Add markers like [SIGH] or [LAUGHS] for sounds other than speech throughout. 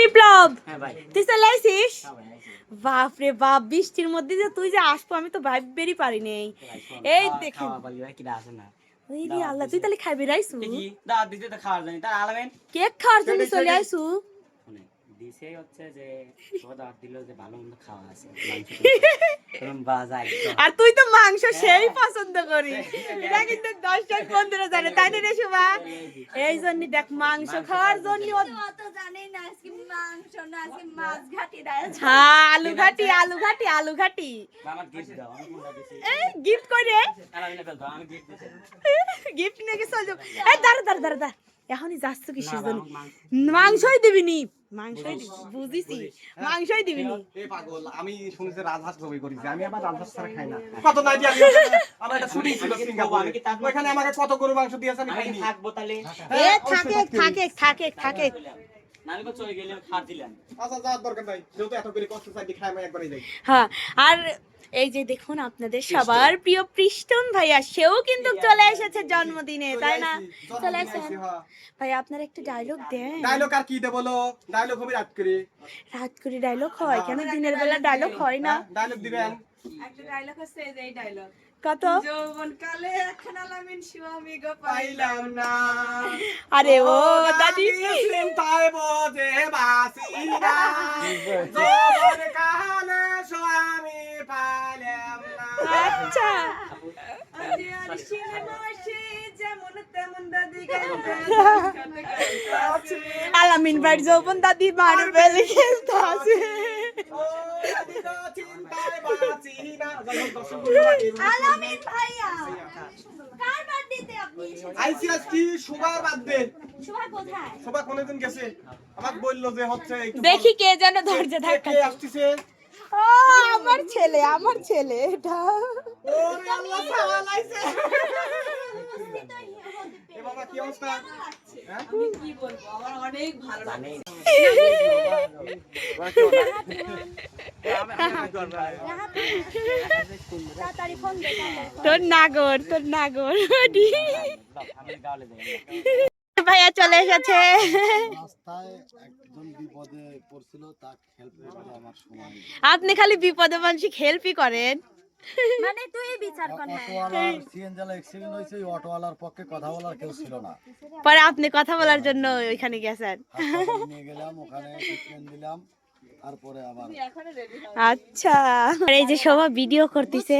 বিপ্লব! হ্যাঁ তুই চলে হ্যাঁ বাপ রে বাপ বৃষ্টির মধ্যে যে তুই যে আসব আমি তো ভাববেরই পারি নেই। এই? ওই রে আল্লাহ তুই তাহলে খাবি রাইসু? দেখি? কেক খাওয়ার জন্য চলে আইসু? দিছেই হচ্ছে যে, দিলো যে ভালো মন্দ খাওয়া আছে। [LAUGHS] আর তুই তো মাংস সেই পছন্দ করিস। এটা কিন্তু দশটার পনেরো জানে তাই না রে শুভা এই জন্য দেখ মাংস খাওয়ার জন্য হ্যাঁ আলু ঘাটি আলু ঘাটি আলু ঘাটি। গিফট করে। গিফট নিয়ে গেছে এই দাঁড়া দাঁড়া দাঁড়া দাঁড়া। এখনই যাচ্ছ কিসের না, জন্য মাংসই দিবি নি মাংসই বুঝিছি মাংসই দিবি নি এই পাগল আমি শুনেছি রাজহাঁস জমি করেছি আমি আবার রাজহাঁস ছাড়া খাই না। কত নাই দিয়ে আমার একটা শুটিং ছিল আমি সিঙ্গাপুরে। আমি কি থাকব? ওখানে আমাকে কত গরু মাংস দিয়েছে আমি কি খাইনি। থাকব তাহলে? এ থাকে থাকে থাকে থাকে না, চলে গেলে খাওয়ার দিলাম। আচ্ছা যাওয়ার দরকার নাই। যেহেতু এত করে কষ্ট চাই খাই আমি একবারই যাই। হ্যাঁ আর এই যে দেখুন আপনাদের সবার প্রিয় পৃষ্ঠন ভাইয়া সেও কিন্তু চলে এসেছে জন্মদিনে তাই না? চলে এসেছেন ভাই আপনার একটা ডায়লগ দেন। ডায়লগ আর কি দেব বলো? ডায়লগ হবে রাত করে। রাত করে ডায়লগ হয় কেন দিনের বেলা ডায়লগ হয় না? ডায়লগ দিবেন। একটা ডায়লগ আছে এই ডায়লগ কত? যৌবন কালে গো পাইলাম না। আরে ও দাদি। বাসি না। কালে স্বামী পাইলাম না। আচ্ছা। আরে আর সিনে বসে যেমন তেমন দাদি আলামিন বাড়ি যৌবন দাদি মারু বেলে খেলতে আছে আলামিন ভাইয়া কার আপনি আইসিএস কি? বাদ দে সবাই কোথায়? সবাই কোনদিন গেছে? আমাকে বলল যে হচ্ছে দেখি কে যেন ধৈর্য কে ধাক্কা কে আসতেছে? ও আমার ছেলে আমার ছেলে এটা। ওরে আল্লাহ সাওয়াল আইছে এ বাবা কি অবস্থা? হ্যাঁ? আমি কি বলব? আমার অনেক ভালো লাগছে। তোর নাগর তোর নাগর। ভাইয়া চলে এসেছে। আপনি খালি বিপদে মানসিক হেল্পই করেন মানে তুই বিচার কর না অটোওয়ালার সিএনজিলা অ্যাক্সিডেন্ট হয়েছে ওই অটোওয়ালার পক্ষে কথা বলার কেউ ছিল না। পরে আপনি কথা বলার জন্য ওইখানে গেছেন। নিয়ে গেলাম ওখানে ট্রিটমেন্ট দিলাম তারপরে আবার আচ্ছা। আর এই যে সবাই ভিডিও করতেছে।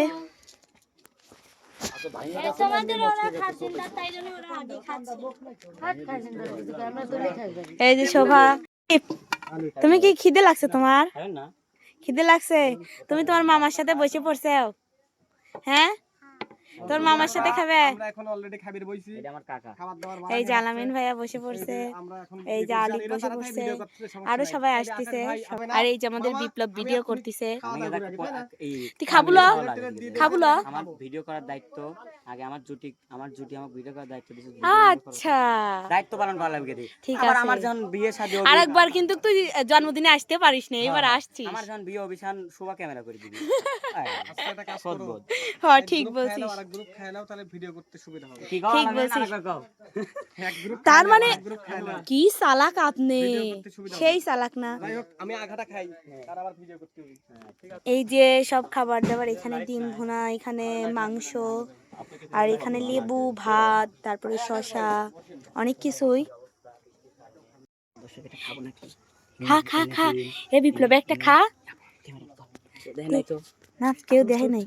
খাচ্ছে এই যে শোভা তুমি কি খিদে লাগছে তোমার? না? খিদে লাগছে? তুমি তোমার মামার সাথে বসে পড়ছো। হ্যাঁ? তোর মামার সাথে খাবে? আমরা এখন অলরেডি খাবির বইছি। এটা আমার কাকা। খাবার দাবার এই যে আলামিন ভাইয়া বসে পড়ছে। এই যে আলিফ বসে পড়ছে। আরও সবাই আসতেছে। আর এই যে আমাদের বিপ্লব ভিডিও করতেছে। তুই খাবুলো? খাবুলো? আমার ভিডিও করার দায়িত্ব আগে আমার জুটি আমার জুটি আমার ভিডিও করার দায়িত্ব দিয়েছে আচ্ছা। দায়িত্ব। পালন করা লাগবে ঠিক আছে। আমার যখন বিয়ে শাদী আরেকবার কিন্তু তুই জন্মদিনে আসতে পারিস না এবার আসছিস। আমার যখন বিয়ে অভিশান শুভা ক্যামেরা করে দিবি। [LAUGHS] সদবোধ হ্যাঁ ঠিক বলছিস। গ্রুপ খায় নাও, তাহলে ভিডিও করতে সুবিধা হবে। কি ঠিক বলছিস। এক গ্রুপ তার মানে কি চালাক আপনি। সেই চালাক না। আমি আঘাটা খাই তার আবার ভিডিও করতে হবে। ঠিক আছে এই যে সব খাবার দাবার এখানে ডিম ভুনা এখানে মাংস আর এখানে লেবু ভাত তারপরে শসা অনেক কিছুই? খা খা খা। এ বিপ্লব একটা খা। ক্যামেরা নাই তো? না কেউ দেখে নাই।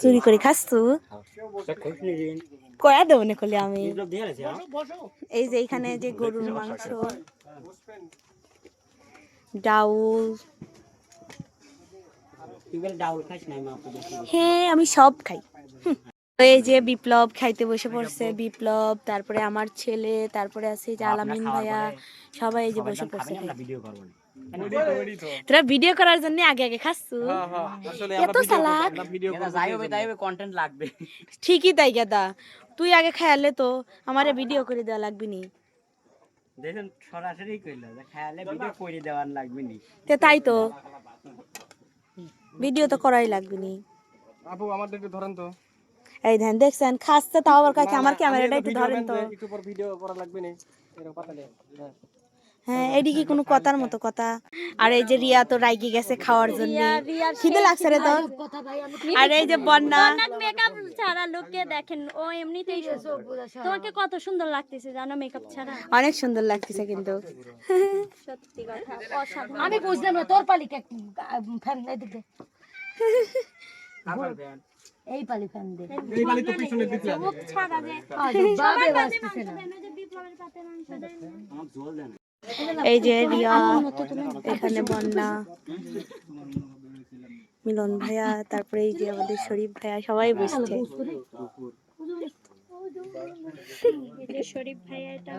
চুরি করে খাস তু। কয়া দেবো না করলে আমি? এই যে এখানে যে গরুর মাংস, ডাউল? হ্যাঁ আমি সব খাই এই যে বিপ্লব খাইতে বসে পড়ছে, বিপ্লব, তারপরে আমার ছেলে, তারপরে আছে যে আলামিন ভাইয়া, সবাই এই যে বসে পড়ছে খাবেন, আমরা ভিডিও করব না। ওডি তো। ওডি তো তোরা ভিডিও করার জন্য আগে আগে খাচ্ছু হ্যাঁ হ্যাঁ আসলে এত হবে কন্টেন্ট লাগবে। ঠিকই তাই গেদা। তুই আগে খেয়ালে তো আমারে ভিডিও করে দেওয়া লাগবে নি। দেখুন সরাসরি কইলো যে খেয়ালে ভিডিও করে দেওয়ার লাগবে নি। তে তাই তো। ভিডিও তো করাই লাগবে নি। আপু আমাদের একটু ধরেন তো। এই ধ্যান দেখছেন খাচ্ছে তাও আবার কাছে আমার ক্যামেরাটা একটু ধরেন তো। একটু পর ভিডিও করা লাগবে না। এরকম কথা নেই। হ্যাঁ। এদিকে কোনো কথার মতো কথা। আর এই যে রিয়া তো রাইকি গেছে খাওয়ার জন্য। খিদে লাগছে রে তোর। আর এই যে বন্যা মেকআপ ছাড়া লোককে দেখেন ও এমনিতেই তোমাকে কত সুন্দর লাগতেছে জানো মেকআপ ছাড়া। অনেক সুন্দর লাগতেছে কিন্তু। সত্যি কথা অসাধারণ। আমি বুঝলাম না তোর পালি কে ফ্যান এদিক। এই পালি ফ্যান দে। এই বালি তো পিছনে দিতে। মুখ ছাড়া যে বাবে বাসতেছে না জল দেন এই যে রিয়া এখানে বন্যা মিলন ভাইয়া তারপরে এই যে আমাদের শরীফ ভাইয়া সবাই বসছে। শরীফ ভাইয়া এটা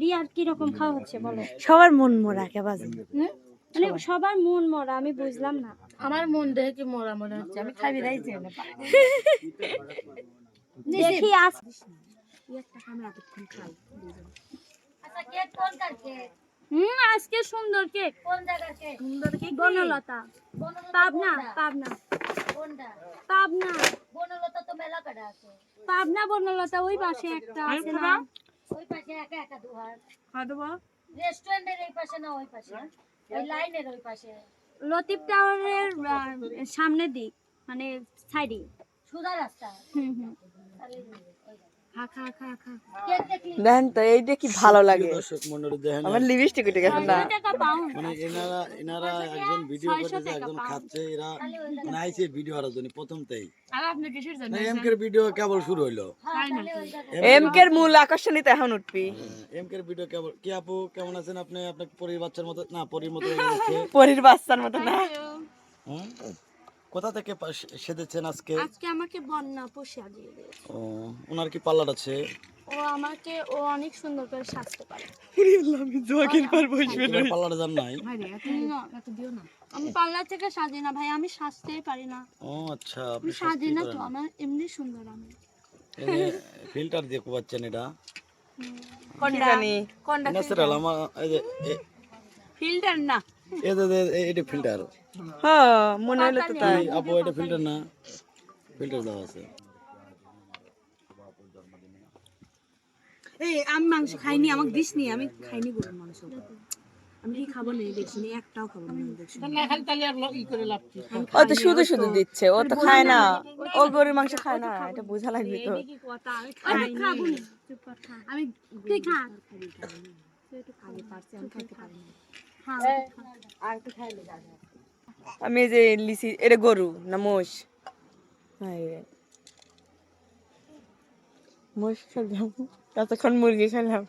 রিয়ার কি খাওয়া হচ্ছে বলো? সবার মন মোরা কে বাজে? মানে সবার মন মরা আমি বুঝলাম না। আমার মন দেখে কি মোরা মনে হচ্ছে? আমি খাবি রাইছি না দেখি আজ কেক কোন কার কেক হুম আজকে সুন্দর কেক কোন জায়গার কেক সুন্দর কেক বনলতা। পাবনা পাবনা। কোনটা? পাবনা। বনলতা তো মেলা কাটা আছে। পাবনা বনলতা ওই পাশে একটা আছে না? ওই পাশে একা একা দুহার রেস্টুরেন্টের এই পাশে না ওই পাশে। ওই লাইনের ওই পাশে। লতিফ টাওয়ারের সামনের দিক মানে সাইডে সুধা রাস্তা। হুম হুম। দেখেন তো এইটা কি ভালো লাগে। দর্শক মন্ডলী দেখেন আমার লিপস্টিক উঠে গেছে না মানে এনারা এনারা একজন ভিডিও করতেছে একজন খাচ্ছে এরা মানে আইছে ভিডিও করার জন্য প্রথমতেই। এম কের ভিডিও কেবল শুরু হইল। মূল আকর্ষণই তো এখন উঠবি। এম কের ভিডিও কেবল কি আপু কেমন আছেন আপনি? আপনার পরির বাচ্চার মতো না পরির মতো হয়ে পরীর বাচ্চার মতো না? কোথা থেকে পা- সেধেছেন আজকে? আজকে আমাকে বন্যা পোষা দিয়ে দিয়েছে। ও ওনার কি পার্লার আছে? ও আমাকে ও অনেক সুন্দর করে সাজতে পারে। পার্লারে যান নাই? না, আমি পার্লার থেকে সাজি না ভাই আমি সাজতেই পারি না। ও আচ্ছা আপনি আমি সাজি না তো আমার এমনি সুন্দর আমি। ফিল্টার দিয়ে কোবাচ্ছেন এটা? কোনটা? জানি? কোনটা ন্যাচারাল আমার এই যে এ- ফিল্টার না। এটা ফিল্টার হ্যাঁ মনে হলো তো তাই। আপু এটা ফিল্টার না। ফিল্টার দেওয়া আছে। এই আমি মাংস খাইনি আমাকে দিস নি আমি খাইনি গরুর মাংস। আমি কি খাব না দেখছি না একটাও খাব না দেখছি ও তো শুধু শুধু দিচ্ছে ও তো খায় না। ও গরুর মাংস খায় না এটা বোঝা লাগবে তো। আমি আমি খাব না। চুপ খা। তুই খা। খালি পারছি আমি খাইতে পারি না। যাবে। আমি যে লিসি এটা গরু না মোষ? হায়। মোষ খেলাম ততক্ষণ মুরগি খেলাম।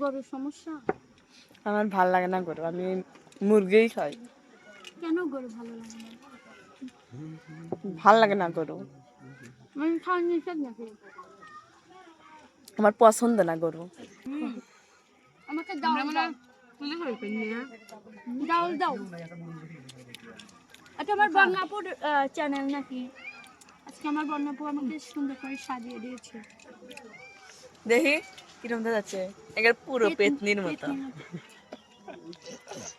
গরুর সমস্যা? আমার ভালো লাগে না গরু আমি মুরগিই খাই। কেন গরু ভালো লাগে না? ভালো লাগে না গরু। আমার পছন্দ না গরু। আমাকে দাও। দাও দাও দাও এটা আমার বর্ণাপুর চ্যানেল নাকি আজকে আমার বর্ণাপুর আমাকে সুন্দর করে সাজিয়ে দিয়েছে দেখি কিরম দেখা যাচ্ছে এটার পুরো পেতনির মতো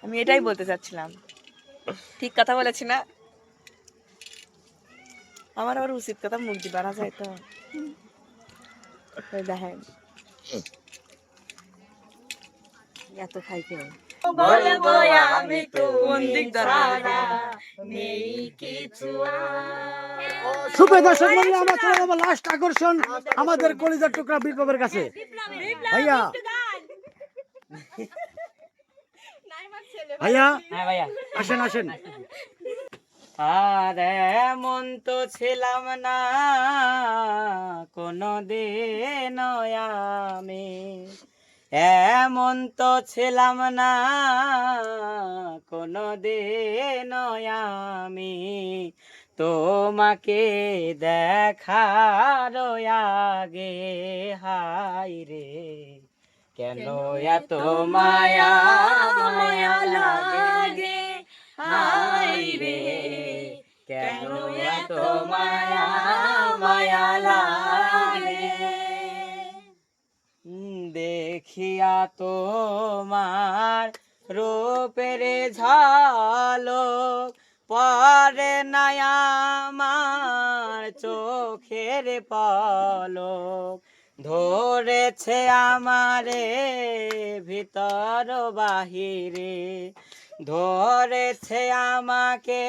আমি এটাই বলতে চাচ্ছিলাম ঠিক কথা বলেছি না আমার আবার উচিত কথা মুখ দিয়ে বাড়া যায় তো দেখেন এত খাইতে বলব আমি তো কোন দিক নেই কিছু সুপ্রিয় দর্শক মন্ডলী আমরা চলে যাব লাস্ট আকর্ষণ আমাদের কলিজার টুকরা বিপ্লবের কাছে। ভাইয়া। ভাইয়া। হ্যাঁ ভাইয়া। আসেন আসেন। আর এমন তো ছিলাম না কোনো দিন আমি। এমন তো ছিলাম না কোনো দিন আমি তোমাকে দেখার আগে হাই রে কেন এত মায়া মায়া লাগে? হাই রে কেন এত মায়া মায়া লাগে? দেখিয়া তোমার রূপের ঝালক পরে নাই আমার চোখের পলক। ধরেছে আমারে ভিতর বাহিরে। ধরেছে আমাকে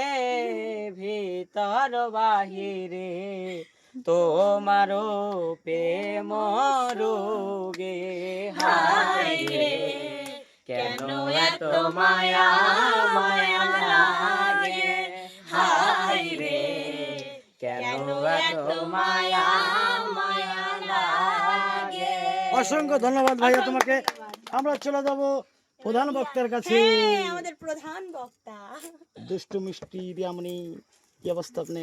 ভিতর বাহিরে। তোমারও প্রেম রোগে হায় রে। কেন এত মায়া মায়া লাগে হায় রে। কেন এত মায়া মায়া লাগে। অসংখ্য ধন্যবাদ ভাইয়া তোমাকে। আমরা চলে যাব প্রধান বক্তার কাছে। হ্যাঁ, আমাদের প্রধান বক্তা। দুষ্টু মিষ্টি রিয়ামণি কি অবস্থা আপনি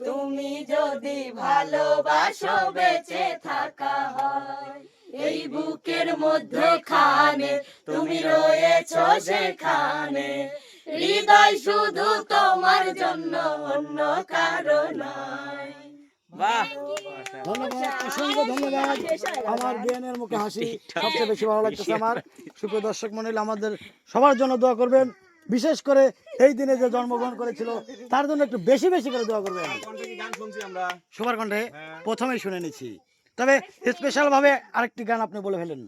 তুমি যদি ভালোবাসো বেঁচে থাকা হয়। এই বুকের মধ্যখানে তুমি রয়েছ সেখানে। হৃদয় শুধু তোমার জন্য অন্য কারণ নয়। ধন্যবাদ অসংখ্য ধন্যবাদ। আমার বিয়ানের মুখে হাসি [LAUGHS] সবচেয়ে বেশি ভালো লাগতেছে [LAUGHS] আমার। সুপ্রিয় দর্শক মন্ডলী আমাদের সবার জন্য দোয়া করবেন। বিশেষ করে এই দিনে যে জন্মগ্রহণ করেছিল তার জন্য একটু বেশি বেশি করে দোয়া করবেন। কণ্ঠে কি গান শুনছি আমরা? সবার কণ্ঠে প্রথমেই শুনে নিচ্ছি। তবে স্পেশাল ভাবে আরেকটি গান আপনি বলে ফেলেন।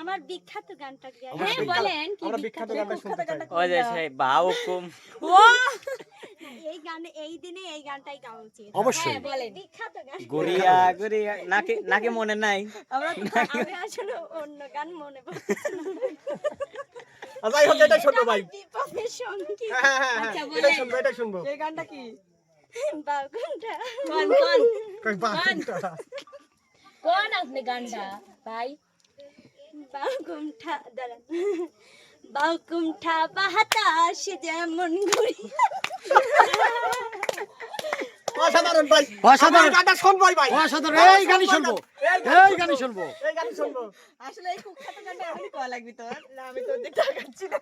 আমার বিখ্যাত গানটা কি? বলেন আমরা বিখ্যাত গানটা শুনতে চাই। ওই যে সেই বাউকুম এই গানে এই দিনে এই গানটাই গাওয়া উচিত। অবশ্যই। বিখ্যাত গান। গুড়িয়া গুড়িয়া নাকি নাকি মনে নাই? আমি আসলে অন্য গান মনে পড়ছে যাই হোক এটাই শুনব ভাই। বিপদের সঙ্গী হ্যাঁ হ্যাঁ হ্যাঁ শুনব এটাই শুনব। এই গানটা কি? কোন আপনি গানটা ভাই? বাগুমঠা দাঁড়ান। বাগুমঠা বাতাস যেমন ঘুরি [LAUGHS] অসাধারণ ভাই। অসাধারণ। গানটা শুনবোই ভাই। অসাধারণ। এই গানই শুনব। এই গানই শুনব। এই গান শুনব। আসলে এই কুখ্যাত গানটা এখনই কোয়া লাগবে তোর না আমি তোর দিকে তাকাচ্ছি না।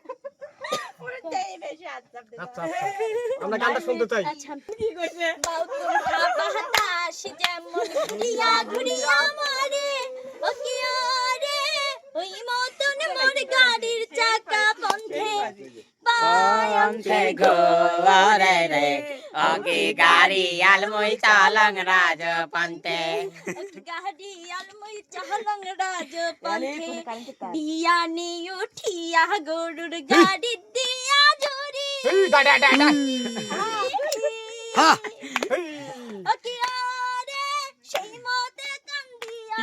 ওটাই বেশি আমরা গানটা শুনতে চাই। কি করছে বাতাস যেমন ঘুরিয়া ঘুরিয়া মারে ও কি রে ওই মতন মোর গাড়ির চাকা পয়ন্তে গোরে রে অগি গাড়ি আলমই চালং রাজ পন্তে গাড়ি আলমই চালং রাজ পন্থে বিয়ানি উঠিয়া গরুর গাড়ি দিয়া জুরি এই ডা ডা ডা ডা হ্যাঁ। ও কি রে সেই মতে কান্দিয়া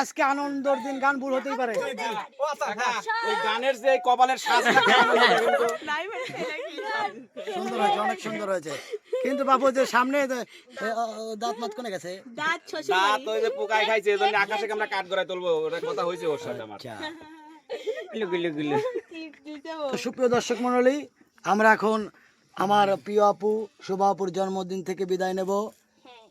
আজকে আনন্দর দিন গান ভুল হতেই পারে। ও ওই গানের যে কপালের সাজটা কিন্তু নাই নাকি? সুন্দর হয়েছে অনেক সুন্দর হয়েছে। কিন্তু বাবু যে সামনে দাঁত মাত কোনে গেছে। দাঁত ওই যে পোকায় খাইছে এজন্য আকাশে আমরা কাঠ গড়ায় তুলবো। ওটা কথা হয়েছে ওর সাথে আমার। আচ্ছা। গুলু গুলু গুলু তো সুপ্রিয় দর্শক মন্ডলী আমরা এখন আমার প্রিয় আপু শুভ আপুর জন্মদিন থেকে বিদায় নেব।